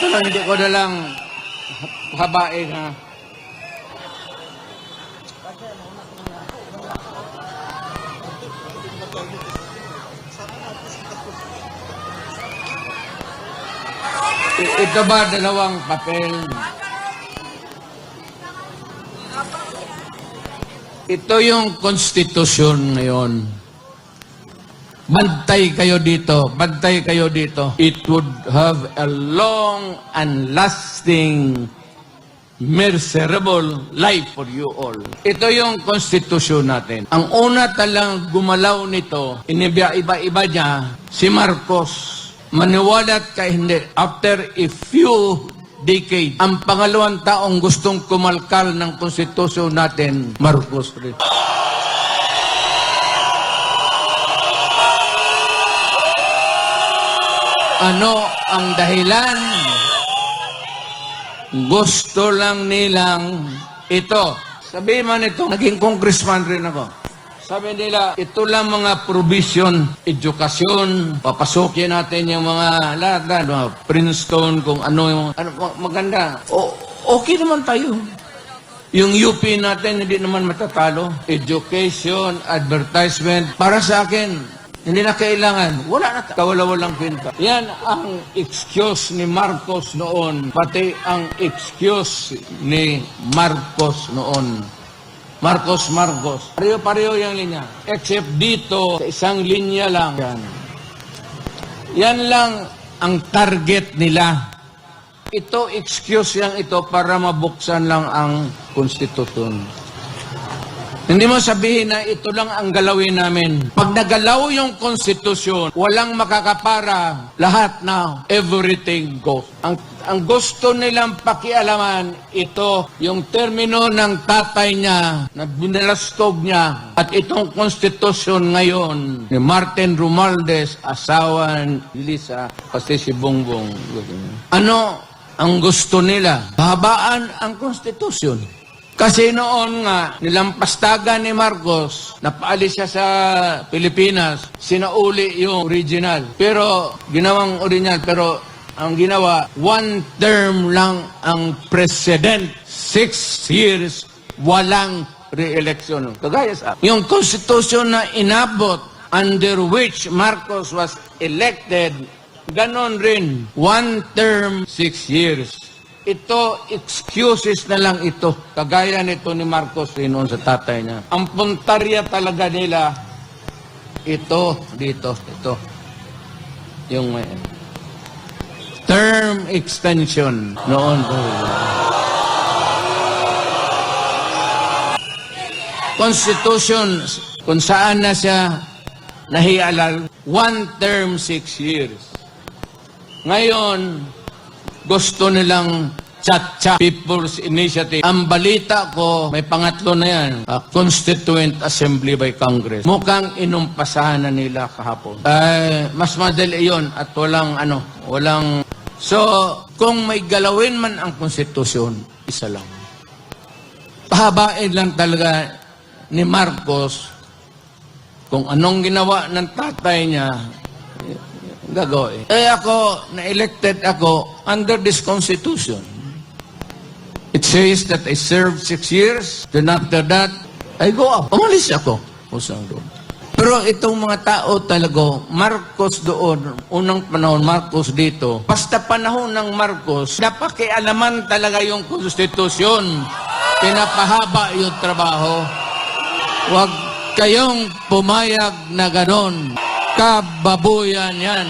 Ito lang, hindi ko na lang habain ha. Ito ba dalawang papel? Ito yung konstitusyon ngayon. Bantay kayo dito. Bantay kayo dito. It would have a long and lasting miserable life for you all. Ito yung konstitusyon natin. Ang una talang gumalaw nito, iniba-iba-iba niya, si Marcos. Maniwalat ka hindi. After a few decades, ang pangalawang taong gustong kumalkal ng konstitusyon natin, Marcos rin. Ano ang dahilan? Gusto lang nilang ito. Sabi man ito, naging congressman rin ako. Sabi nila, ito lang mga provision, edukasyon, papasukin natin yung mga lahat na, mga Princeton, kung ano yung, ano, ma- maganda. O, okay naman tayo. Yung UP natin, hindi naman matatalo. Education, advertisement, para sa akin, hindi na kailangan. Wala na. Kawala-walang kwenta. Yan ang excuse ni Marcos noon. Pati ang excuse ni Marcos noon. Marcos, Marcos. Pareho-pareho yung linya. Except dito, sa isang linya lang. Yan. Yan lang ang target nila. Ito, excuse yang ito para mabuksan lang ang konstitusyon. Hindi mo sabihin na ito lang ang galawin namin. Pag nagalaw yung konstitusyon, walang makakapara, lahat na, everything goes. Ang, ang gusto nilang pakialaman, ito, yung termino ng tatay niya, na binalastog niya, at itong konstitusyon ngayon, ni Martin Romualdez, asawa ni Lisa, pati si Bongbong. Ano ang gusto nila? Habaan ang konstitusyon. Kasi noon nga, nilampastagan ni Marcos, napaalis siya sa Pilipinas, sinauli yung original. Pero, ginawang original, pero ang ginawa, one term lang ang president. Six years, walang re-election. Kagaya sa yung constitution na inabot under which Marcos was elected, ganon rin, one term, six years. Ito, excuses na lang ito. Kagaya nito ni Marcos rin noon sa tatay niya. Ang puntarya talaga nila, ito, dito, ito. Yung may term extension noon. Constitution, kung saan na siya nahialal, one term, six years. Ngayon, gusto nilang Chat-Chat People's Initiative. Ang balita ko, may pangatlo na yan, uh, Constituent Assembly by Congress. Mukhang inumpasahan na nila kahapon. Eh, mas madali yon at walang ano, walang... So, kung may galawin man ang konstitusyon, isa lang. Pahabain lang talaga ni Marcos kung anong ginawa ng tatay niya, gagawin. Eh ako, na-elected ako under this constitution. It says that I served six years, then after that, I go out. Umalis ako. Pusang doon. Pero itong mga tao talaga, Marcos doon, unang panahon, Marcos dito, basta panahon ng Marcos, napakialaman talaga yung konstitusyon. Pinapahaba yung trabaho. Huwag kayong pumayag na ganon. Kababuyan yan.